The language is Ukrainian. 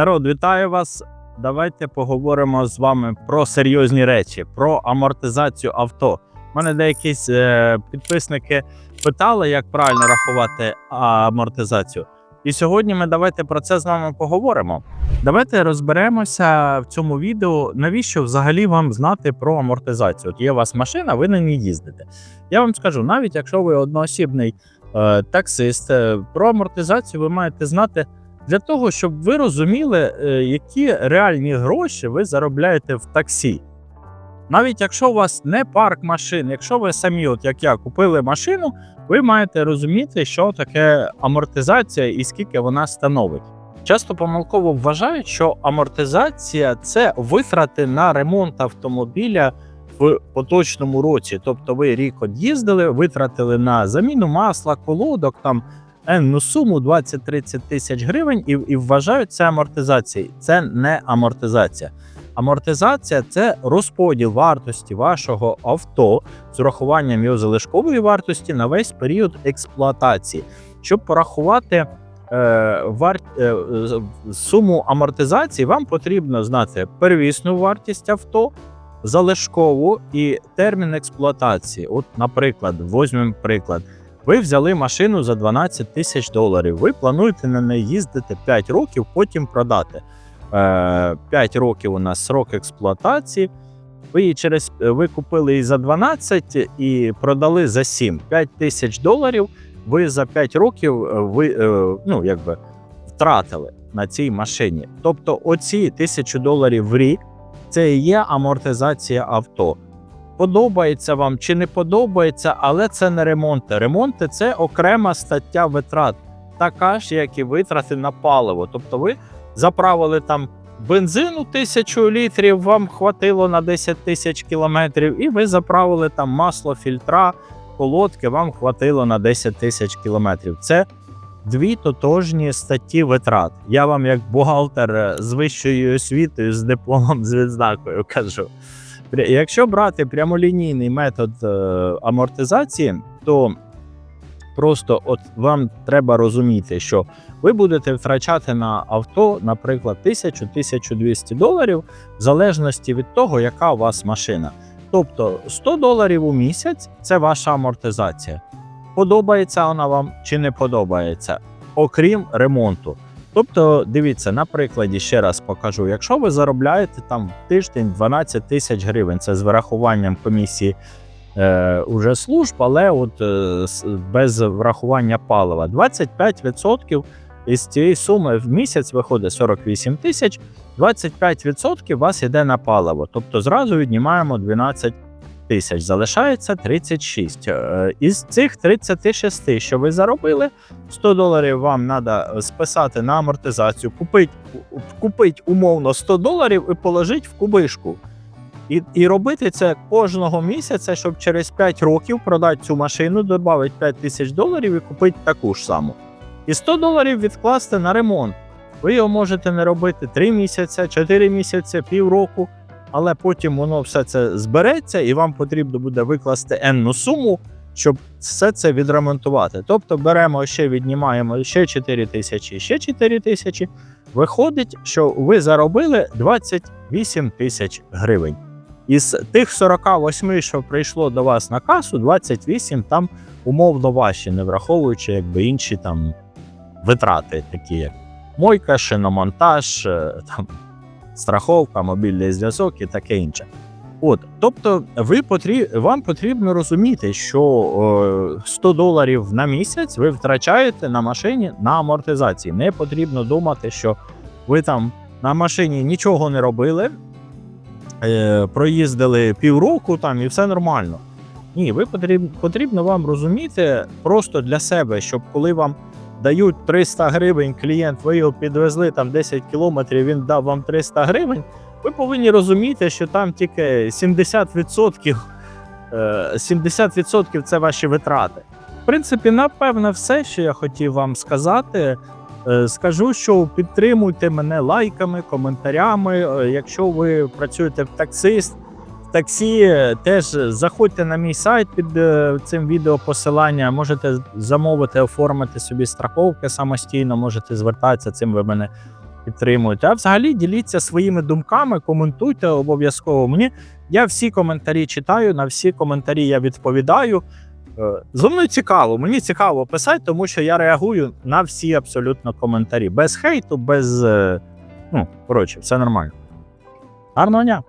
Народ, вітаю вас. Давайте поговоримо з вами про серйозні речі, про амортизацію авто. У мене деякі е, підписники питали, як правильно рахувати амортизацію. І сьогодні ми давайте про це з вами поговоримо. Давайте розберемося в цьому відео, навіщо взагалі вам знати про амортизацію. От є у вас машина, ви на ній їздите. Я вам скажу, навіть якщо ви одноосібний е, таксист, е, про амортизацію ви маєте знати для того, щоб ви розуміли, е, які реальні гроші ви заробляєте в таксі. Навіть якщо у вас не парк машин, якщо ви самі, от як я, купили машину, ви маєте розуміти, що таке амортизація і скільки вона становить. Часто помилково вважають, що амортизація це витрати на ремонт автомобіля в поточному році. Тобто ви рік от їздили, витратили на заміну масла, колодок, там енну суму 20-30 тисяч гривень, і, і вважають це амортизацією. Це не амортизація. Амортизація це розподіл вартості вашого авто з урахуванням його залишкової вартості на весь період експлуатації, щоб порахувати. е, вар- е, Суму амортизації вам потрібно знати первісну вартість авто, залишкову і термін експлуатації. От, наприклад, візьмемо приклад. Ви взяли машину за 12 тисяч доларів. Ви плануєте на неї їздити 5 років, потім продати. Е, 5 років у нас срок експлуатації. Ви її через ви купили її за 12 і продали за 7. 5 тисяч доларів. Ви за 5 років е, ви е, ну, якби втратили на цій машині. Тобто, оці тисячу доларів в рік це і є амортизація авто. Подобається вам чи не подобається, але це не ремонти. Ремонти це окрема стаття витрат, така ж, як і витрати на паливо. Тобто, ви заправили там бензину тисячу літрів, вам хватило на 10 тисяч кілометрів, і ви заправили там масло, фільтра, колодки, вам хватило на 10 тисяч кілометрів. Це дві тотожні статті витрат. Я вам, як бухгалтер е, з вищою освітою, з дипломом з відзнакою кажу. Якщо брати прямолінійний метод е, амортизації, то просто от вам треба розуміти, що ви будете втрачати на авто, наприклад, 1000-1200 доларів, в залежності від того, яка у вас машина. Тобто 100 доларів у місяць це ваша амортизація. Подобається вона вам чи не подобається, окрім ремонту. Тобто, дивіться, на прикладі ще раз покажу: якщо ви заробляєте там тиждень 12 тисяч гривень, це з врахуванням комісії е, уже служб, але от е, без врахування палива, 25% із цієї суми в місяць виходить 48 тисяч, 25% у вас йде на паливо. Тобто зразу віднімаємо 12 тисяч, залишається 36. Е, Із цих 36, що ви заробили, 100 доларів вам треба списати на амортизацію, купити купить умовно 100 доларів і положити в кубишку. І, і робити це кожного місяця, щоб через 5 років продати цю машину, додати 5 тисяч доларів і купити таку ж саму. І 100 доларів відкласти на ремонт. Ви його можете не робити 3 місяці, 4 місяці, півроку, але потім воно все це збереться, і вам потрібно буде викласти енну суму, щоб все це відремонтувати. Тобто беремо ще віднімаємо ще 4 тисячі, ще 4 тисячі. Виходить, що ви заробили 28 тисяч гривень. Із тих 48, що прийшло до вас на касу, 28 там умовно ваші, не враховуючи якби інші там витрати, такі як мойка, шиномонтаж, е, там, страховка, мобільний зв'язок і таке інше. От, тобто, ви потріб, вам потрібно розуміти, що е, 100 доларів на місяць ви втрачаєте на машині на амортизації. Не потрібно думати, що ви там на машині нічого не робили, е, проїздили півроку там і все нормально. Ні, ви потрібно, потрібно вам розуміти просто для себе, щоб коли вам дають 300 гривень, клієнт, ви його підвезли там 10 кілометрів, він дав вам 300 гривень. Ви повинні розуміти, що там тільки 70%, е, 70% це ваші витрати. В принципі, напевне, все, що я хотів вам сказати. Е, Скажу, що підтримуйте мене лайками, коментарями. Е, Якщо ви працюєте в таксист, таксі, теж заходьте на мій сайт під е, цим відео посилання. Можете замовити, оформити собі страховки самостійно, можете звертатися цим. Ви мене підтримують. А взагалі діліться своїми думками, коментуйте обов'язково. Мені я всі коментарі читаю, на всі коментарі я відповідаю. Е, Зо мною цікаво, мені цікаво писати, тому що я реагую на всі абсолютно коментарі. Без хейту, без. е, Ну, коротше, все нормально. Гарного дня!